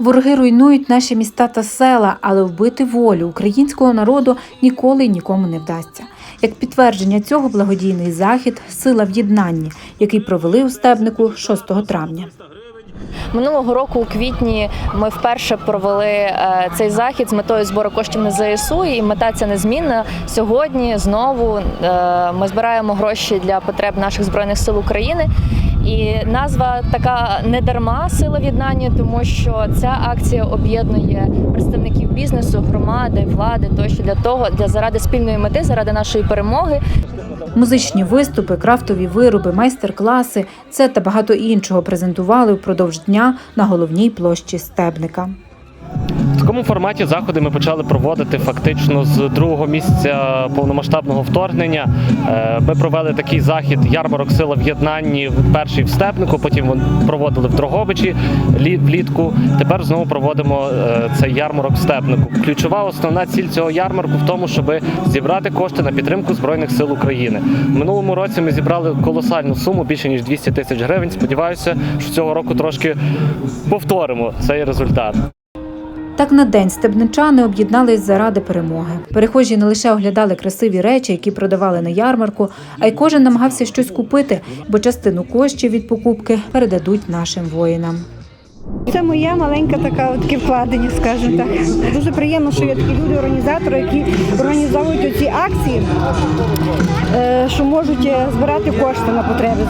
Вороги руйнують наші міста та села, але вбити волю українського народу ніколи й нікому не вдасться. Як підтвердження цього благодійний захід Сила в єднанні, який провели у стебнику 6 травня. Минулого року у квітні ми вперше провели е, цей захід з метою збору коштів на ЗСУ, і мета ця незмінна. Сьогодні знову е, ми збираємо гроші для потреб наших збройних сил України. І назва така не дарма сила в єднанні, тому що ця акція об'єднує представників бізнесу, громади, влади тощо для того, для заради спільної мети, заради нашої перемоги. Музичні виступи, крафтові вироби, майстер-класи це та багато іншого презентували впродовж дня на головній площі стебника. Такому форматі заходи ми почали проводити фактично з другого місяця повномасштабного вторгнення. Е, Ми провели такий захід ярмарок сила в єднанні перший в Степнику, потім проводили в Дрогобичі влітку. Тепер знову проводимо е, цей ярмарок в Степнику. Ключова основна ціль цього ярмарку в тому, щоб зібрати кошти на підтримку збройних сил України. В минулому році ми зібрали колосальну суму більше ніж 200 тисяч гривень. Сподіваюся, що цього року трошки повторимо цей результат. Так на день стебничани об'єднались заради перемоги. Перехожі не лише оглядали красиві речі, які продавали на ярмарку, а й кожен намагався щось купити, бо частину коштів від покупки передадуть нашим воїнам. Це моя маленька така таке вкладення, скажімо так. Дуже приємно, що є такі люди, організатори, які організовують ці акції, е, що можуть е, збирати кошти на потреби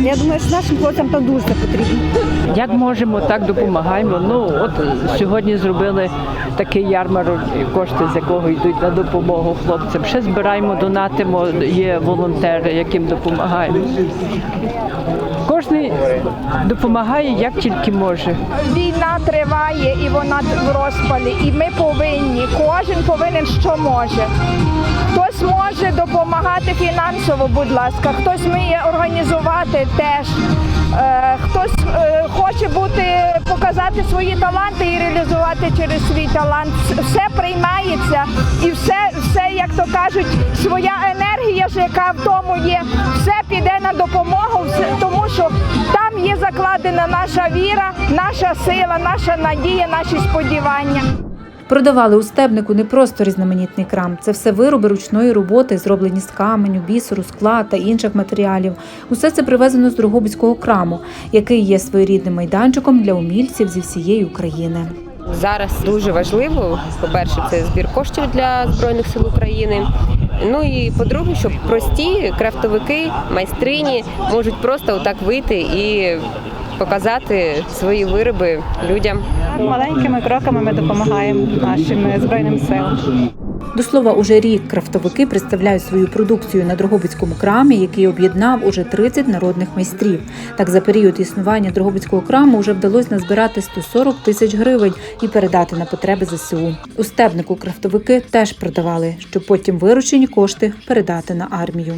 Я думаю, що нашим хлопцям там дуже потрібно. Як можемо, так допомагаємо. Ну от сьогодні зробили такий ярмарок, кошти з якого йдуть на допомогу хлопцям. Ще збираємо, донатимо. Є волонтери, яким допомагаємо. Допомагає як тільки може. Війна триває і вона в розпалі, і ми повинні, кожен повинен що може. Хтось може допомагати фінансово, будь ласка, хтось вміє організувати теж. Е, хтось е, хоче бути, показати свої таланти і реалізувати через свій талант. Все приймається і все, все, як то кажуть, своя енергія, ж, яка в тому є, все піде на допомогу, все- тому що там є закладена наша віра, наша сила, наша надія, наші сподівання. Продавали у стебнику не просто різноманітний крам. Це все вироби ручної роботи, зроблені з каменю, бісеру, скла та інших матеріалів. Усе це привезено з Дрогобицького краму, який є своєрідним майданчиком для умільців зі всієї України. Зараз дуже важливо, по-перше, це збір коштів для Збройних сил України. Ну і по-друге, щоб прості крафтовики, майстрині можуть просто отак вийти і показати свої вироби людям. Маленькими кроками ми допомагаємо нашим збройним силам. До слова, уже рік крафтовики представляють свою продукцію на Дрогобицькому крамі, який об'єднав уже 30 народних майстрів. Так за період існування Дрогобицького краму вже вдалося назбирати 140 тисяч гривень і передати на потреби ЗСУ. У стебнику крафтовики теж продавали, щоб потім виручені кошти передати на армію.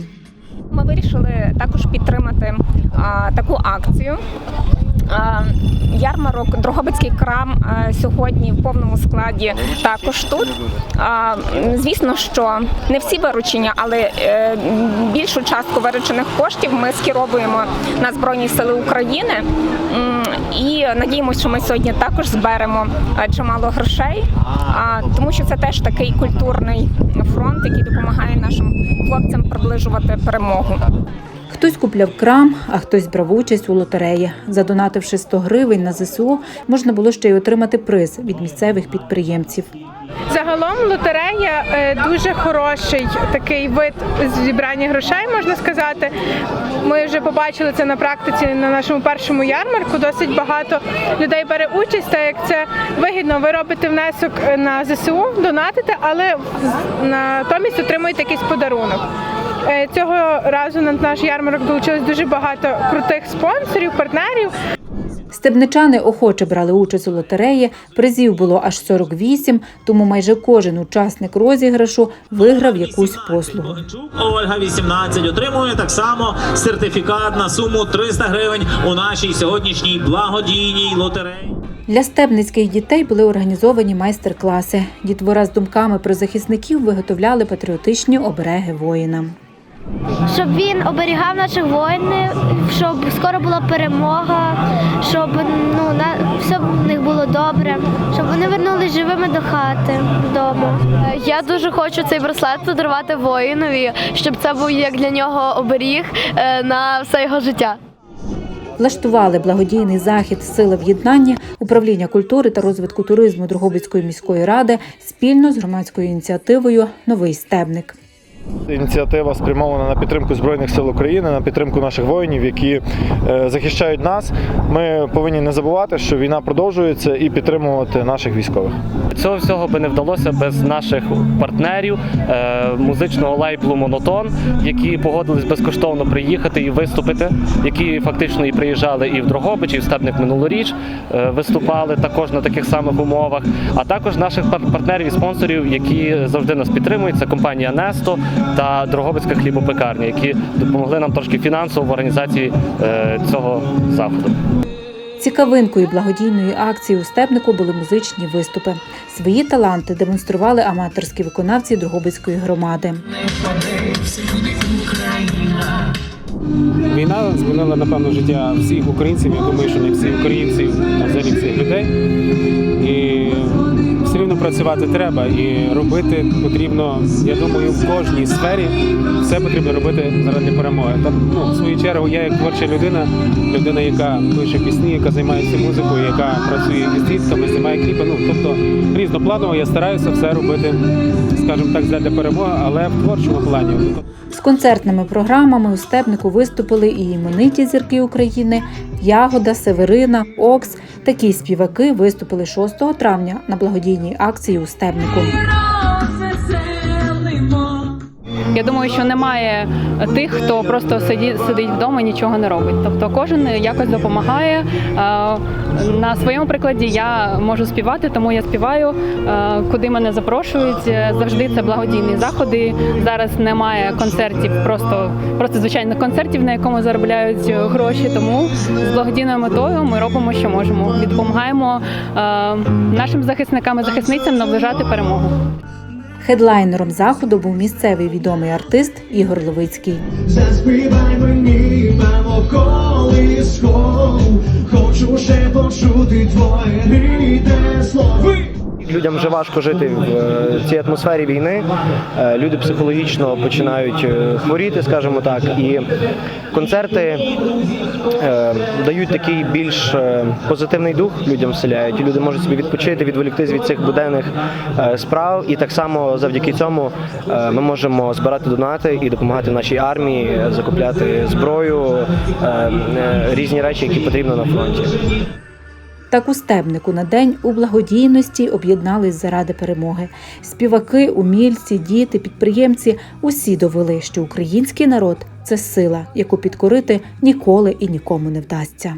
Ми вирішили також підтримати а, таку акцію. Ярмарок Дрогобицький крам сьогодні в повному складі також тут. Звісно, що не всі виручення, але е, більшу частку виручених коштів ми скеровуємо на Збройні Сили України. І надіємося, що ми сьогодні також зберемо е, чимало грошей, тому що це теж такий культурний фронт, який допомагає нашим хлопцям приближувати перемогу. Хтось купляв крам, а хтось брав участь у лотереї. Задонативши 100 гривень на ЗСУ, можна було ще й отримати приз від місцевих підприємців. Загалом лотерея е, дуже хороший такий вид зібрання грошей, можна сказати. Ми вже побачили це на практиці на нашому першому ярмарку. Досить багато людей бере участь, так як це вигідно. Ви робите внесок на ЗСУ, донатите, але натомість отримуєте якийсь подарунок. Е, Цього разу на наш ярмарок долучилось дуже багато крутих спонсорів, партнерів. Стебничани охоче брали участь у лотереї. Призів було аж 48, тому майже кожен учасник розіграшу виграв якусь послугу. Ольга 18 отримує так само сертифікат на суму 300 гривень у нашій сьогоднішній благодійній лотереї. Для стебницьких дітей були організовані майстер-класи. Дітвора з думками про захисників виготовляли патріотичні обереги воїнам. Щоб він оберігав наших воїнів, щоб скоро була перемога, щоб ну на все в них було добре, щоб вони вернулись живими до хати додому. Я дуже хочу цей браслет подарувати воїнові, щоб це був як для нього оберіг е, на все його життя. Влаштували благодійний захід Сила в єднанні управління культури та розвитку туризму Дрогобицької міської ради спільно з громадською ініціативою Новий стебник. Ініціатива спрямована на підтримку збройних сил України, на підтримку наших воїнів, які е, захищають нас. Ми повинні не забувати, що війна продовжується, і підтримувати наших військових. Цього всього би не вдалося без наших партнерів е, музичного лейблу Монотон, які погодились безкоштовно приїхати і виступити, які фактично і приїжджали і в Дрогобич, і в Степник минулоріч е, виступали також на таких самих умовах. А також наших пар- партнерів і спонсорів, які завжди нас підтримують. Це компанія Несто та Дрогобицька хлібопекарня, які допомогли нам трошки фінансово в організації е, цього заходу. Цікавинкою благодійної акції у стебнику були музичні виступи. Свої таланти демонстрували аматорські виконавці Дрогобицької громади. Війна змінила напевно життя всіх українців. Я думаю, що не всіх українців, а взагалі всіх людей. І працювати треба і робити потрібно, я думаю, в кожній сфері все потрібно робити заради перемоги. Та ну, в свою чергу я як творча людина, людина, яка пише пісні, яка займається музикою, яка працює із дітками, знімає кліпи. Ну тобто різнопланово я стараюся все робити, скажімо так, для перемоги, але в творчому плані. З концертними програмами у стебнику виступили і імениті зірки України Ягода, Северина, Окс. Такі співаки виступили 6 травня на благодійній акції у стебнику. Я думаю, що немає тих, хто просто сидить, сидить вдома і нічого не робить. Тобто кожен якось допомагає. Е, На своєму прикладі я можу співати, тому я співаю. Е, Куди мене запрошують, е, завжди це благодійні заходи. Зараз немає концертів, просто просто звичайно концертів, на якому заробляють гроші. Тому з благодійною метою ми робимо, що можемо. Е, нашим захисникам і захисницям наближати перемогу. Хедлайнером заходу був місцевий відомий артист Ігор Левицький. Заспівай мені, мамо, колискову, хочу ще почути твоє рідне слово. Людям вже важко жити в е, цій атмосфері війни. Е, Люди психологічно починають е, хворіти, скажімо так, і концерти дають такий більш позитивний дух людям вселяють. Люди можуть собі відпочити, відволіктись від цих буденних справ. І так само завдяки цьому ми можемо збирати донати і допомагати нашій армії, закупляти зброю, різні речі, які потрібно на фронті. Так у стебнику на день у благодійності об'єднались заради перемоги. Співаки, умільці, діти, підприємці усі довели, що український народ це сила, яку підкорити ніколи і нікому не вдасться.